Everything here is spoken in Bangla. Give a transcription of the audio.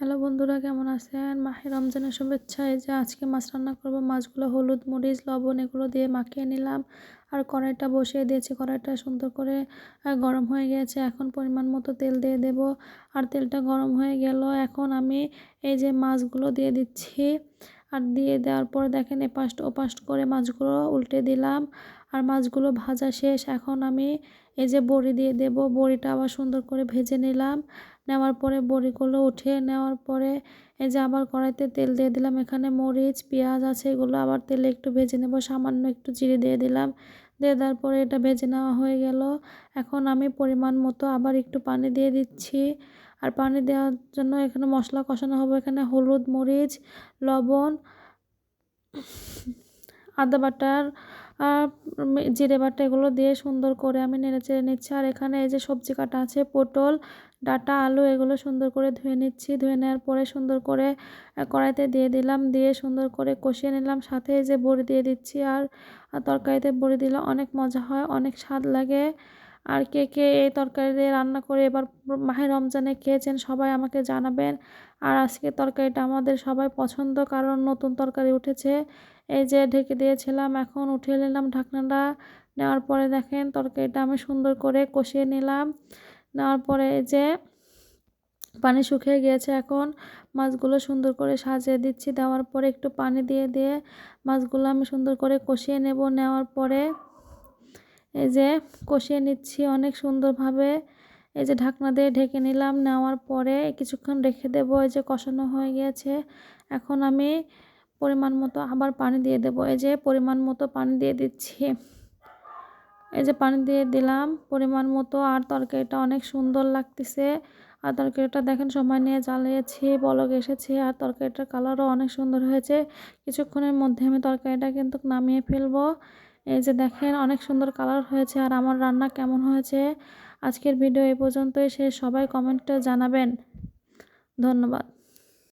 হ্যালো বন্ধুরা, কেমন আছেন? মাহে রমজানের শুভেচ্ছা এই যে আজকে মাছ রান্না করব, মাছগুলো হলুদ, মরিচ, লবণ এগুলো দিয়ে মাখিয়ে নিলাম। আর কড়াইটা বসিয়ে দিয়েছি, কড়াইটা সুন্দর করে গরম হয়ে গেছে। এখন পরিমাণ মতো তেল দিয়ে দেব। আর তেলটা গরম হয়ে গেল। এখন আমি এই যে মাছগুলো দিয়ে দিচ্ছি আর দিয়ে দেওয়ার পর দেখেন এপাশ ওপাশ করে মাছগুলো উল্টে দিলাম। আর মাছগুলো ভাজা শেষ। এখন আমি এই যে বড়ি দিয়ে দেব। বড়িটা আবার সুন্দর করে ভেজে নিলাম। নেওয়ার পরে বড়িগুলো উঠিয়ে নেওয়ার পরে এই যে আবার কড়াইতে তেল দিয়ে দিলাম। এখানে মরিচ, পেঁয়াজ আছে, এগুলো আবার তেলে একটু ভেজে নেব। সামান্য একটু জিরে দিয়ে দিলাম। দিয়ে দেওয়ার পরে এটা ভেজে নেওয়া হয়ে গেল। এখন আমি পরিমাণ মতো আবার একটু পানি দিয়ে দিচ্ছি। আর পানি দেওয়ার জন্য এখানে মশলা কষানো হবে এখানে হলুদ মরিচ, লবণ, আদা বাটার জিরে বাটা এগুলো দিয়ে সুন্দর করে আমি নেড়ে চেড়ে নিচ্ছি। আর এখানে এই যে সবজি কাটা আছে, পটল, ডাটা, আলু, এগুলো সুন্দর করে ধুয়ে নিচ্ছি। ধুয়ে নেওয়ার পরে সুন্দর করে কড়াইতে দিয়ে দিলাম, দিয়ে সুন্দর করে কষিয়ে নিলাম। সাথে যে বড়ি দিয়ে দিচ্ছি। আর তরকারিতে বড়ি দিলে অনেক মজা হয়, অনেক স্বাদ লাগে। আর কে কে এই তরকারি দিয়ে রান্না করে এবার মাহে রমজানে খেয়েছেন সবাই আমাকে জানাবেন। আর আজকে তরকারিটা আমাদের সবাই পছন্দ, কারণ নতুন তরকারি উঠেছে। এই যে ঢেকে দিয়েছিলাম, এখন উঠিয়ে নিলাম ঢাকনাটা। নেওয়ার পরে দেখেন তরকারিটা আমি সুন্দর করে কষিয়ে নিলাম। নেওয়ার পরে এই যে পানি শুকিয়ে গিয়েছে এখন। মাছগুলো সুন্দর করে সাজিয়ে দিচ্ছি। দেওয়ার পরে একটু পানি দিয়ে দিয়ে মাছগুলো আমি সুন্দর করে কষিয়ে নেব নেওয়ার পরে। এই যে কষিয়ে নিচ্ছি অনেক সুন্দরভাবে। এই যে ঢাকনা দিয়ে ঢেকে নিলাম, নেওয়ার পরে কিছুক্ষণ রেখে দেবো, এই যে কষানো হয়ে গিয়েছে। এখন আমি পরিমাণ মতো আবার পানি দিয়ে দেব। এই যে পরিমাণ মতো পানি দিয়ে দিচ্ছি। এই যে পানি দিয়ে দিলাম, পরিমাণ মতো। আর তরকারিটা অনেক সুন্দর লাগতেছে। আর তরকারিটা দেখেন সময় নিয়ে জ্বালিয়েছি, বলক এসেছে। আর তরকারিটার কালারও অনেক সুন্দর হয়েছে। কিছুক্ষণের মধ্যে আমি তরকারিটা কিন্তু নামিয়ে ফেলব। এই যে দেখেন অনেক সুন্দর কালার হয়েছে আর আমার রান্না কেমন হয়েছে? আজকের ভিডিও এই পর্যন্তই। সে সবাই কমেন্টে জানাবেন। ধন্যবাদ।